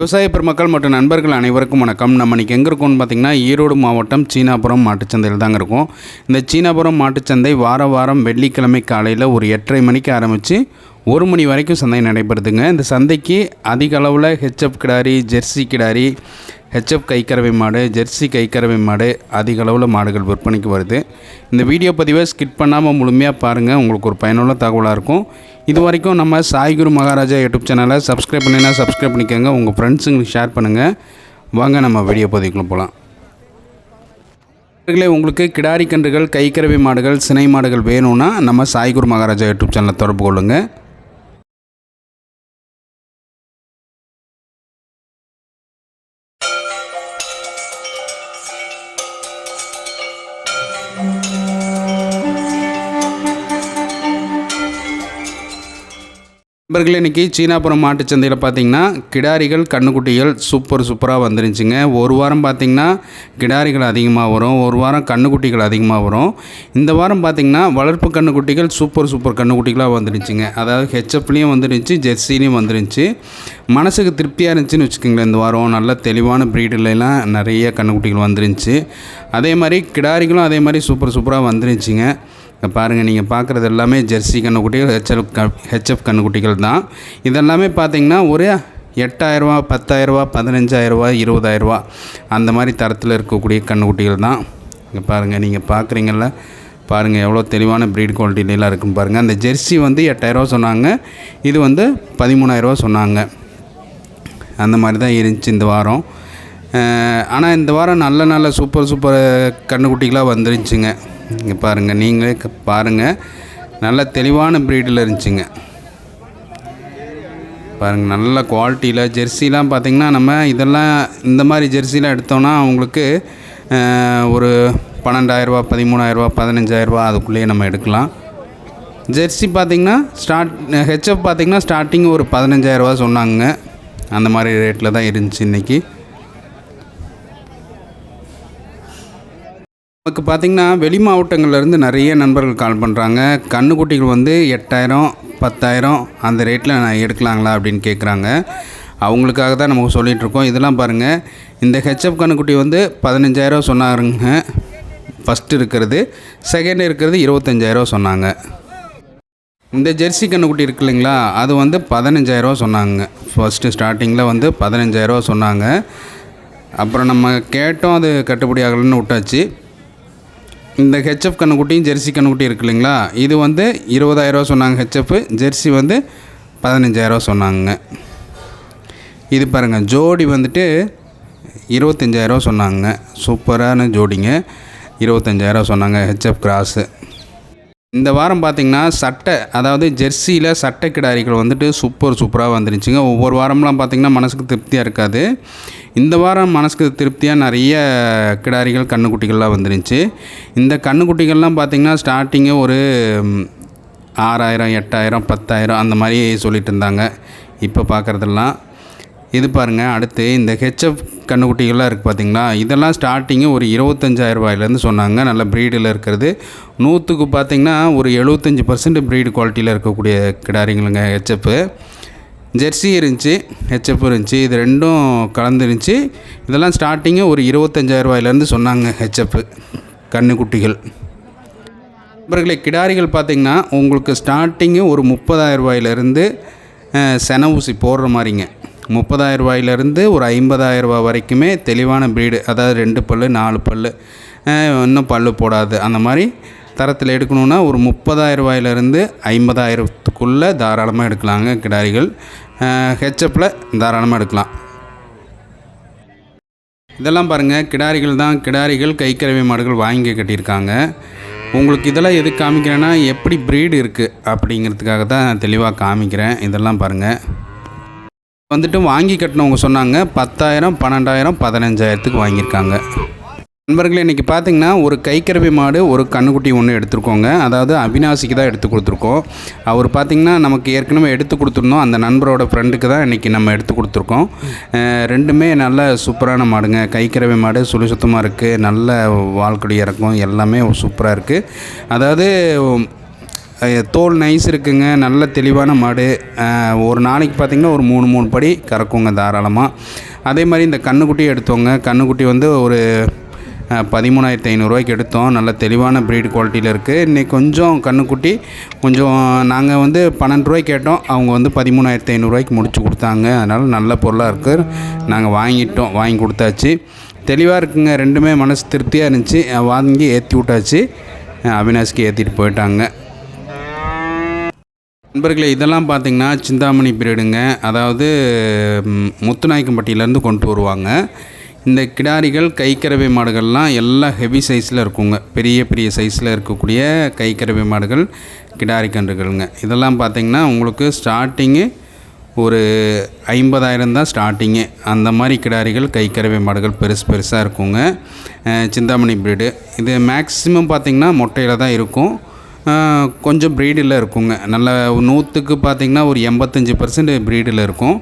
விவசாய பெருமக்கள் மற்றும் நண்பர்கள் அனைவருக்கும் வணக்கம். நம்ம இன்றைக்கி எங்கே இருக்கோம்னு பார்த்திங்கன்னா ஈரோடு மாவட்டம் சீனாபுரம் மாட்டுச்சந்தையில் தாங்க இருக்கும். இந்த சீனாபுரம் மாட்டுச்சந்தை வார வாரம் வெள்ளிக்கிழமை காலையில் ஒரு எட்டரை மணிக்கு ஆரம்பித்து ஒரு மணி வரைக்கும் சந்தை நடைபெறுதுங்க. இந்த சந்தைக்கு அதிக அளவில் ஹெச்எஃப் கிடாரி ஜெர்சி கிடாரி ஹெச்எஃப் கைக்கறவை மாடு ஜெர்சி கைக்கறவை மாடு அதிக அளவில் மாடுகள் விற்பனைக்கு வருது. இந்த வீடியோ பதிவை ஸ்கிப் பண்ணாமல் முழுமையாக பாருங்கள் உங்களுக்கு ஒரு பயனுள்ள தகவலாக இருக்கும். இது வரைக்கும் நம்ம சாய்குரு மகாராஜா யூடியூப் சேனலை சப்ஸ்கிரைப் பண்ணினா சப்ஸ்கிரைப் பண்ணிக்கோங்க. உங்கள் ஃப்ரெண்ட்ஸுங்களுக்கு ஷேர் பண்ணுங்கள் வாங்க நம்ம வீடியோ பதிவுக்குள்ளே போகலாம் நண்பர்களே உங்களுக்கு கிடாரி கன்றுகள் கைக்கறவை மாடுகள் சினை மாடுகள் வேணும்னா நம்ம சாய்குரு மகாராஜா யூடியூப் சேனலை தொடர்பு கொள்ளுங்கள் நண்பர்களே இன்றைக்கி சீனாபுரம் மாட்டுச்சந்தையில் பார்த்தீங்கன்னா கிடாரிகள் கண்ணுக்குட்டிகள் சூப்பர் சூப்பராக வந்துருந்துச்சுங்க. ஒரு வாரம் பார்த்தீங்கன்னா கிடாரிகள் அதிகமாக வரும். ஒரு வாரம் கண்ணுக்குட்டிகள் அதிகமாக வரும். இந்த வாரம் பார்த்தீங்கன்னா வளர்ப்பு கண்ணுக்குட்டிகள் சூப்பர் சூப்பர் கண்ணுக்குட்டிகளாக வந்துருந்துச்சுங்க. அதாவது ஹெச்எப்லேயும் வந்துருந்துச்சு ஜெர்சிலையும் வந்துருந்துச்சு. மனசுக்கு திருப்தியாக இருந்துச்சுன்னு வச்சுக்கோங்களேன் இந்த வாரம். நல்ல தெளிவான ப்ரீடுலாம் நிறைய கண்ணுக்குட்டிகள் வந்துருந்துச்சு. அதே மாதிரி கிடாரிகளும் அதே மாதிரி சூப்பர் சூப்பராக வந்துருந்துச்சுங்க. இங்க பாருங்கள் நீங்கள் பார்க்குறது எல்லாமே ஜெர்சி கண்ணுக்குட்டிகள் ஹெச்எஃப் க ஹெச்எஃப் கண்ணுக்குட்டிகள் தான். இதெல்லாமே பார்த்தீங்கன்னா ஒரு எட்டாயிரரூவா பத்தாயிரரூவா பதினஞ்சாயிரரூவா இருபதாயிரரூவா அந்த மாதிரி தரத்தில் இருக்கக்கூடிய கண்ணுக்குட்டிகள் தான். இங்கே பாருங்கள் நீங்கள் பார்க்குறீங்கள பாருங்கள் எவ்வளோ தெளிவான ப்ரீட் குவாலிட்டிலாம் இருக்குன்னு பாருங்கள் அந்த ஜெர்சி வந்து எட்டாயிரரூவா சொன்னாங்க இது வந்து பதிமூணாயிரரூவா சொன்னாங்க. அந்த மாதிரி தான் இருந்துச்சு இந்த வாரம். ஆனால் இந்த வாரம் நல்ல நல்ல சூப்பர் சூப்பர் கண்ணுக்குட்டிகளாக வந்துருந்துச்சுங்க இங்கே பாருங்கள் நீங்களே பாருங்கள் நல்ல தெளிவான ப்ரீடில் இருந்துச்சுங்க. பாருங்கள் நல்ல குவாலிட்டியில் ஜெர்சிலாம் பார்த்திங்கன்னா நம்ம இதெல்லாம் இந்த மாதிரி ஜெர்சிலாம் எடுத்தோன்னா அவங்களுக்கு ஒரு பன்னெண்டாயிரரூபா பதிமூணாயிரரூபா பதினஞ்சாயிரரூபா அதுக்குள்ளேயே நம்ம எடுக்கலாம். ஜெர்சி பார்த்திங்கன்னா ஸ்டார்ட் ஹெச்எஃப் பார்த்திங்கன்னா ஸ்டார்டிங் ஒரு பதினஞ்சாயிரரூபா சொன்னாங்க அந்த மாதிரி ரேட்டில் தான் இருந்துச்சு இன்றைக்கி நமக்கு பார்த்திங்கன்னா வெளி மாவட்டங்கள்லேருந்து நிறைய நண்பர்கள் கால் பண்ணுறாங்க கண்ணுக்குட்டிகள் வந்து எட்டாயிரம் பத்தாயிரம் அந்த ரேட்டில் நான் எடுக்கலாங்களா அப்படின்னு கேட்குறாங்க அவங்களுக்காக தான் நம்ம சொல்லிகிட்ருக்கோம் இதெல்லாம் பாருங்கள் இந்த ஹெச்எஃப் கண்ணுக்குட்டி வந்து பதினஞ்சாயிரம் சொன்னாருங்க. ஃபஸ்ட்டு இருக்கிறது. செகண்ட் இருக்கிறது இருபத்தஞ்சாயிரம் சொன்னாங்க. இந்த ஜெர்சி கண்ணுக்குட்டி இருக்கு இல்லைங்களா? அது வந்து பதினஞ்சாயிரரூவா சொன்னாங்க. ஃபஸ்ட்டு ஸ்டார்டிங்கில் வந்து பதினஞ்சாயிரரூவா சொன்னாங்க. அப்புறம் நம்ம கேட்டோம் அது கட்டுப்படி ஆகலைன்னு விட்டாச்சு. இந்த ஹெச்எஃப் கண்ணுக்குட்டியும் ஜெர்சி கண்ணுக்குட்டி இருக்கு இல்லைங்களா? இது வந்து இருபதாயிரரூவா சொன்னாங்க ஹெச்எஃப் ஜெர்சி வந்து பதினஞ்சாயிரரூவா சொன்னாங்க. இது பாருங்கள் ஜோடி வந்துட்டு இருபத்தஞ்சாயிரரூவா சொன்னாங்க. சூப்பரான ஜோடிங்க. இருபத்தஞ்சாயிரரூவா சொன்னாங்க ஹெச்எஃப் கிராஸு. இந்த வாரம் பார்த்திங்கன்னா சட்டை அதாவது ஜெர்சியில் சட்டை கிடாரிகள் வந்துட்டு சூப்பர் சூப்பராக வந்துருச்சுங்க. ஒவ்வொரு வாரம்லாம் பார்த்தீங்கன்னா மனசுக்கு திருப்தியாக இருக்காது. இந்த வாரம் மனசுக்கு திருப்தியாக நிறைய கிடாரிகள் கண்ணுக்குட்டிகள்லாம் வந்துருந்துச்சு இந்த கண்ணுக்குட்டிகள்லாம் பார்த்திங்கன்னா ஸ்டார்டிங்கு ஒரு ஆறாயிரம் எட்டாயிரம் பத்தாயிரம் அந்த மாதிரி சொல்லிட்டு இருந்தாங்க. இப்போ பார்க்குறதெல்லாம். இது பாருங்கள் அடுத்து இந்த ஹெச்எஃப் கண்ணுக்குட்டிகள்லாம் இருக்குது பார்த்தீங்களா இதெல்லாம் ஸ்டார்டிங்கு ஒரு இருபத்தஞ்சாயிரம் ரூபாயிலேருந்து சொன்னாங்க. நல்ல ப்ரீடில் இருக்கிறது. நூற்றுக்கு பார்த்தீங்கன்னா ஒரு எழுபத்தஞ்சி பர்சன்ட் ப்ரீடு குவாலிட்டியில் இருக்கக்கூடிய கிடாரிங்களுங்க ஹெச்எஃப் ஜெர்சி இருந்துச்சு ஹெச்எஃப் இருந்துச்சு. இது ரெண்டும் கலந்துருந்துச்சு. இதெல்லாம் ஸ்டார்டிங்கு ஒரு இருபத்தஞ்சாயிரம் ரூபாயிலேருந்து சொன்னாங்க ஹெச்எஃப் கண்ணுக்குட்டிகள். நண்பர்களே கிடாரிகள் பார்த்திங்கன்னா உங்களுக்கு ஸ்டார்டிங்கு ஒரு முப்பதாயிரம் ரூபாயிலேருந்து சென ஊசி போடுற மாதிரிங்க. முப்பதாயிரம் ரூபாயிலேருந்து ஒரு ஐம்பதாயிரம் ரூபா வரைக்குமே தெளிவான ப்ரீடு அதாவது ரெண்டு பல்லு நாலு பல்லு இன்னும் பல்லு போடாது. அந்த மாதிரி தரத்தில் எடுக்கணுன்னா ஒரு முப்பதாயிரம் ரூபாயிலேருந்து ஐம்பதாயிரத்துக்குள்ளே தாராளமாக எடுக்கலாங்க கிடாரிகள். ஹெச்எப்பில் தாராளமாக எடுக்கலாம். இதெல்லாம் பாருங்கள் கிடாரிகள் தான் கிடாரிகள் கைக்கறவை மாடுகள் வாங்கி கட்டியிருக்காங்க. உங்களுக்கு இதெல்லாம் எது காமிக்கிறேன்னா எப்படி ப்ரீடு இருக்குது அப்படிங்கிறதுக்காக தான் தெளிவாக காமிக்கிறேன். இதெல்லாம் பாருங்கள் வந்துட்டு வாங்கி கட்டினவங்க சொன்னாங்க பத்தாயிரம் பன்னெண்டாயிரம் பதினஞ்சாயிரத்துக்கு வாங்கியிருக்காங்க. நண்பர்களே இன்றைக்கி பார்த்தீங்கன்னா ஒரு கைக்கரவி மாடு ஒரு கண்ணுக்குட்டி ஒன்று எடுத்திருக்கோங்க. அதாவது அவினாசிக்கு தான் எடுத்து கொடுத்துருக்கோம். அவர் பார்த்தீங்கன்னா நமக்கு ஏற்கனவே எடுத்து கொடுத்துருந்தோம். அந்த நண்பரோட ஃப்ரெண்டுக்கு தான் இன்றைக்கி நம்ம எடுத்து கொடுத்துருக்கோம். ரெண்டுமே நல்ல சூப்பரான மாடுங்க. கைக்கரவி மாடு சுழி சுத்தமாக இருக்குது நல்ல வாழ்க்கடி இறக்கும். எல்லாமே சூப்பராக இருக்குது அதாவது தோல் நைஸ் இருக்குங்க. நல்ல தெளிவான மாடு. ஒரு நாளைக்கு பார்த்திங்கன்னா ஒரு மூணு மூணு படி கறக்குங்க தாராளமாக அதே மாதிரி இந்த கண்ணுக்குட்டியை எடுத்தோங்க. கண்ணுக்குட்டி வந்து ஒரு பதிமூணாயிரத்தி ஐநூறுரூவாய்க்கு எடுத்தோம். நல்ல தெளிவான ப்ரீட் குவாலிட்டியில் இருக்குது இன்றைக்கி கொஞ்சம் கண்ணுக்குட்டி கொஞ்சம் நாங்கள் வந்து பன்னெண்டு ரூபாய்க்கு கேட்டோம். அவங்க வந்து பதிமூணாயிரத்தி ஐநூறுரூவாய்க்கு முடிச்சு கொடுத்தாங்க. அதனால் நல்ல பொருளாக இருக்குது நாங்கள் வாங்கிட்டோம் வாங்கி கொடுத்தாச்சு. தெளிவாக இருக்குங்க. ரெண்டுமே மனசு திருப்தியாக இருந்துச்சு. வாங்கி ஏற்றி விட்டாச்சு. அவினாஷ்க்கு ஏற்றிட்டு போயிட்டாங்க. நண்பர்களே இதெல்லாம் பார்த்தீங்கன்னா சிந்தாமணி பீரியடுங்க. அதாவது முத்துநாயக்கம்பட்டியிலேருந்து கொண்டு வருவாங்க. இந்த கிடாரிகள் கைக்கரவை மாடுகள்லாம் எல்லாம் ஹெவி சைஸில் இருக்குங்க. பெரிய பெரிய சைஸில் இருக்கக்கூடிய கைக்கரவை மாடுகள் கிடாரி கன்றுகள்ங்க. இதெல்லாம் பார்த்தீங்கன்னா உங்களுக்கு ஸ்டார்டிங்கு ஒரு ஐம்பதாயிரம் தான் ஸ்டார்டிங்கு அந்த மாதிரி கிடாரிகள் கைக்கரவை மாடுகள் பெருசு பெருசாக இருக்குங்க. சிந்தாமணி பிரீடு இது மேக்ஸிமம் பார்த்திங்கன்னா மொட்டையில் தான் இருக்கும். கொஞ்சம் ப்ரீடில் இருக்குங்க. நல்ல நூற்றுக்கு பார்த்திங்கன்னா ஒரு எண்பத்தஞ்சு பர்சன்ட் ப்ரீடில் இருக்கும்.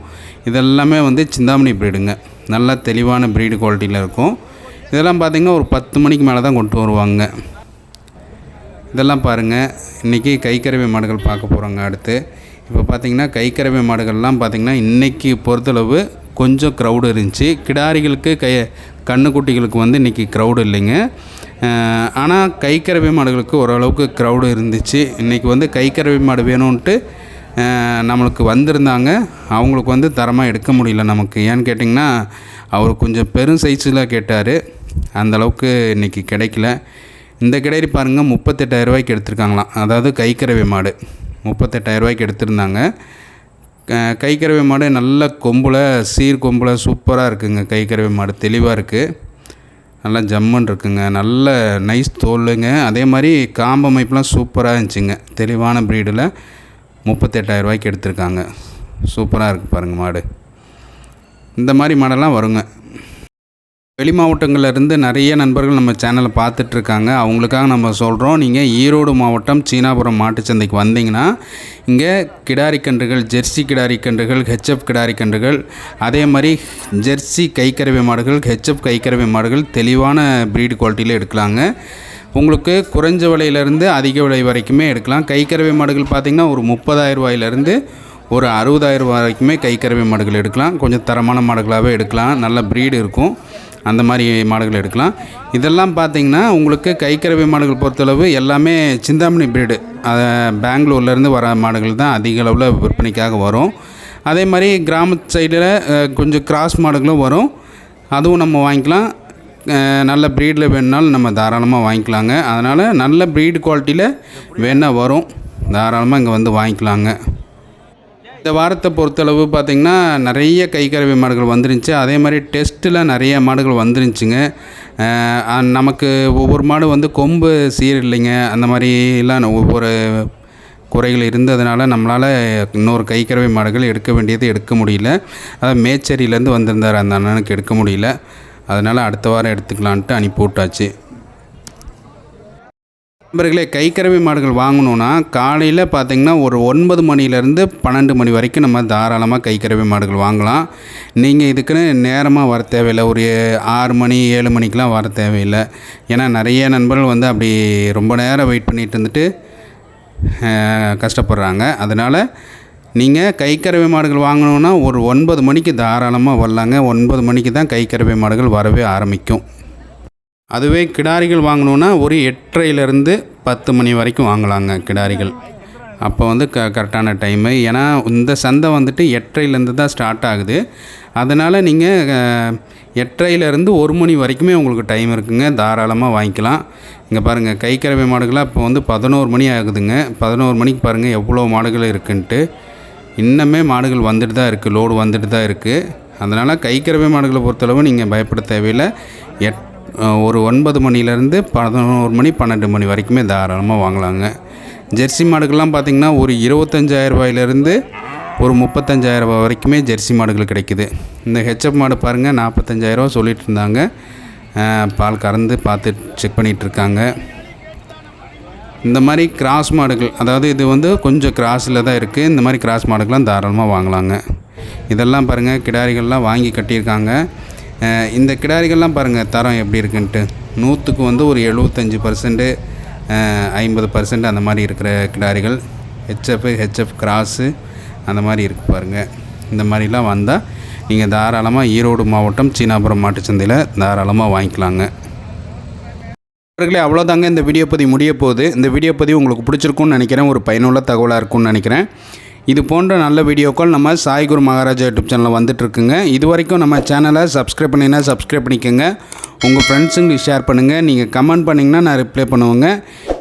இதெல்லாமே வந்து சிந்தாமணி ப்ரீடுங்க நல்லா தெளிவான ப்ரீடு குவாலிட்டியில் இருக்கும். இதெல்லாம் பார்த்திங்கன்னா ஒரு பத்து மணிக்கு மேலே தான் கொண்டு வருவாங்க. இதெல்லாம் பாருங்கள் இன்றைக்கி கைக்கறவை மாடுகள் பார்க்க போகிறோங்க அடுத்து. இப்போ பார்த்திங்கன்னா கைக்கறவை மாடுகள்லாம் பார்த்திங்கன்னா இன்றைக்கி பொறுத்தளவு கொஞ்சம் க்ரௌடு இருந்துச்சு. கிடாரிகளுக்கு கை கண்ணுக்குட்டிகளுக்கு வந்து இன்றைக்கி க்ரௌடு இல்லைங்க. ஆனால் கைக்கறவை மாடுகளுக்கு ஓரளவுக்கு க்ரௌடு இருந்துச்சு. இன்றைக்கி வந்து கைக்கறவை மாடு வேணும்ன்ட்டு நம்மளுக்கு வந்திருந்தாங்க. அவங்களுக்கு வந்து தரமாக எடுக்க முடியல நமக்கு. ஏன்னு கேட்டிங்கன்னா அவர் கொஞ்சம் பெரும் சைஸில் கேட்டார். அந்தளவுக்கு இன்றைக்கி கிடைக்கல. இந்த கிடாரி பாருங்கள் முப்பத்தெட்டாயிரரூபாய்க்கு எடுத்திருக்காங்களாம். அதாவது கைக்கறவை மாடு. முப்பத்தெட்டாயிரரூபாய்க்கு எடுத்திருந்தாங்க. கைக்கரவை மாடு நல்ல கொம்பில் சீர் கொம்பில் சூப்பராக இருக்குங்க. கைக்கரவை மாடு தெளிவாக இருக்குது நல்லா ஜம்முன்னு இருக்குங்க. நல்ல நைஸ் தோலுங்க. அதே மாதிரி காம்பு அமைப்புலாம் சூப்பராக இருந்துச்சுங்க. தெளிவான ப்ரீடில் முப்பத்தெட்டாயிரம் ரூபாய்க்கு எடுத்திருக்காங்க. சூப்பராக இருக்குது பாருங்கள் மாடு. இந்த மாதிரி மாடெல்லாம் வருங்க. வெளி மாவட்டங்கள்லேருந்து நிறைய நண்பர்கள் நம்ம சேனலை பார்த்துட்ருக்காங்க. அவங்களுக்காக நம்ம சொல்கிறோம் நீங்கள் ஈரோடு மாவட்டம் சீனாபுரம் மாட்டுச்சந்தைக்கு வந்தீங்கன்னா இங்கே கிடாரி கன்றுகள் ஜெர்சி கிடாரி கன்றுகள் ஹெச்எஃப் கிடாரி கன்றுகள் அதே மாதிரி ஜெர்சி கைக்கறவை மாடுகள் ஹெச்எஃப் கைக்கறவை மாடுகள் தெளிவான ப்ரீடு குவாலிட்டியில் எடுக்கலாங்க. உங்களுக்கு குறைஞ்ச விலையிலேருந்து அதிக விலை வரைக்குமே எடுக்கலாம். கைக்கறவை மாடுகள் பார்த்திங்கன்னா ஒரு முப்பதாயிரம் ரூபாயிலேருந்து ஒரு அறுபதாயிரம் ரூபாய் வரைக்குமே கைக்கறவை மாடுகள் எடுக்கலாம். கொஞ்சம் தரமான மாடுகளாகவே எடுக்கலாம். நல்ல ப்ரீடு இருக்கும். அந்த மாதிரி மாடுகள் எடுக்கலாம். இதெல்லாம் பார்த்தீங்கன்னா உங்களுக்கு கைக்கரவை மாடுகள் பொறுத்தளவு எல்லாமே சிந்தாமணி பிரீடு பெங்களூர்லேருந்து வர மாடுகள் தான் அதிக அளவில் விற்பனைக்காக வரும். அதே மாதிரி கிராமத்து சைடில் கொஞ்சம் கிராஸ் மாடுகளும் வரும். அதுவும் நம்ம வாங்கிக்கலாம். நல்ல ப்ரீடில் வேணுனாலும் நம்ம தாராளமாக வாங்கிக்கலாங்க. அதனால் நல்ல ப்ரீடு குவாலிட்டியில் வேணால் வரும். தாராளமாக இங்கே வந்து வாங்கிக்கலாங்க. இந்த வாரத்தை பொறுத்தளவு பார்த்திங்கன்னா நிறைய கைக்கறவை மாடுகள் வந்துருந்துச்சு. அதே மாதிரி டெஸ்ட்டில் நிறைய மாடுகள் வந்துருந்துச்சுங்க. நமக்கு ஒவ்வொரு மாடு வந்து கொம்பு சீர் இல்லைங்க. அந்த மாதிரிலாம் ஒவ்வொரு குறைகள் இருந்ததுனால நம்மளால் இன்னொரு கைக்கறவை மாடுகள் எடுக்க வேண்டியது எடுக்க முடியல. அதாவது மேச்சேரியிலேருந்து வந்திருந்தார் அந்த அண்ணனுக்கு எடுக்க முடியல. அதனால் அடுத்த வாரம் எடுத்துக்கலான்ட்டு அனுப்பி விட்டாச்சு. நண்பர்களே கைக்கறவை மாடுகள் வாங்கணுன்னா காலையில் பார்த்திங்கன்னா ஒரு ஒன்பது மணிலேருந்து பன்னெண்டு மணி வரைக்கும் நம்ம தாராளமாக கைக்கறவை மாடுகள் வாங்கலாம். நீங்கள் இதுக்குன்னு நேரமாக வர தேவையில்லை. ஒரு ஆறு மணி ஏழு மணிக்கெலாம் வர தேவையில்லை. ஏன்னா நிறைய நண்பர்கள் வந்து அப்படி ரொம்ப நேரம் வெயிட் பண்ணிகிட்டு இருந்துட்டு கஷ்டப்படுறாங்க. அதனால் நீங்கள் கைக்கறவை மாடுகள் வாங்கணுன்னா ஒரு ஒன்பது மணிக்கு தாராளமாக வரலாங்க. ஒன்பது மணிக்கு தான் கைக்கறவை மாடுகள் வரவே ஆரம்பிக்கும். அதுவே கிடாரிகள் வாங்கணுன்னா ஒரு எட்டரையிலேருந்து பத்து மணி வரைக்கும் வாங்கலாங்க கிடாரிகள். அப்போ வந்து க கரெக்டான டைமு ஏன்னா இந்த சந்தை வந்துட்டு எட்டரையிலேருந்து தான் ஸ்டார்ட் ஆகுது. அதனால் நீங்கள் எட்டரையிலேருந்து ஒரு மணி வரைக்குமே உங்களுக்கு டைம் இருக்குங்க. தாராளமாக வாங்கிக்கலாம். இங்கே பாருங்கள் கைக்கரவை மாடுகளாக இப்போ வந்து பதினோரு மணி ஆகுதுங்க. பதினோரு மணிக்கு பாருங்கள் எவ்வளோ மாடுகள் இருக்குன்ட்டு. இன்னமே மாடுகள் வந்துட்டு தான் இருக்குது லோடு வந்துட்டு தான் இருக்குது அதனால் கைக்கரவை மாடுகளை பொறுத்தளவு நீங்கள் பயப்பட தேவையில்லை. எட் ஒரு ஒன்பது மணிலேருந்து பதினோரு மணி பன்னெண்டு மணி வரைக்குமே தாராளமாக வாங்கலாங்க. ஜெர்சி மாடுகள்லாம் பார்த்திங்கன்னா ஒரு இருபத்தஞ்சாயிரம் ரூபாயிலேருந்து ஒரு முப்பத்தஞ்சாயிரரூபா வரைக்குமே ஜெர்சி மாடுகள் கிடைக்குது. இந்த ஹெச்எப் மாடு பாருங்கள் நாற்பத்தஞ்சாயிரரூவா சொல்லிட்டு இருந்தாங்க. பால் கறந்து பார்த்து செக் பண்ணிகிட்டு இருக்காங்க. இந்த மாதிரி கிராஸ் மாடுகள் அதாவது இது வந்து கொஞ்சம் கிராஸில் தான் இருக்குது இந்த மாதிரி கிராஸ் மாடுகள்லாம் தாராளமாக வாங்கலாங்க. இதெல்லாம் பாருங்கள் கிடாரிகள்லாம் வாங்கி கட்டியிருக்காங்க. இந்த கிடாரிகள்லாம் பாருங்கள் தரம் எப்படி இருக்குன்ட்டு. நூற்றுக்கு வந்து ஒரு எழுபத்தஞ்சி பர்சன்ட்டு ஐம்பது பர்சன்ட் அந்த மாதிரி இருக்கிற கிடாரிகள். ஹெச்எஃப் ஹெச்எஃப் கிராஸு அந்த மாதிரி இருக்குது பாருங்கள் இந்த மாதிரிலாம் வந்தால் நீங்கள் தாராளமாக ஈரோடு மாவட்டம் சீனாபுரம் மாட்டுச்சந்தையில் தாராளமாக வாங்கிக்கலாங்க. அவர்களே அவ்வளோதாங்க இந்த வீடியோ பதிவு முடிய போகுது. இந்த வீடியோ பதிவு உங்களுக்கு பிடிச்சிருக்கும்னு நினைக்கிறேன். ஒரு பயனுள்ள தகவலாக இருக்கும்னு நினைக்கிறேன். இது போன்ற நல்ல வீடியோக்கள் நம்ம சாய்குரு மகாராஜா யூடியூப் சேனலில் வந்துட்டுருக்குங்க. இது வரைக்கும் நம்ம சேனலை சப்ஸ்கிரைப் பண்ணினா சப்ஸ்கிரைப் பண்ணிக்கோங்க. உங்கள் ஃப்ரெண்ட்ஸுங்களுக்கு ஷேர் பண்ணுங்கள் நீங்கள் கமெண்ட் பண்ணிங்கன்னா நான் ரிப்ளை பண்ணுவேங்க.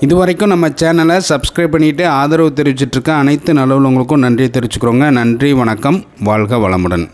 இது வரைக்கும் நம்ம சேனலை சப்ஸ்கிரைப் பண்ணிவிட்டு ஆதரவு தெரிவிச்சிட்ருக்க அனைத்து நல்லவங்களுக்கும் நன்றி தெரிவிச்சுக்கிறோங்க. நன்றி வணக்கம். வாழ்க வளமுடன்.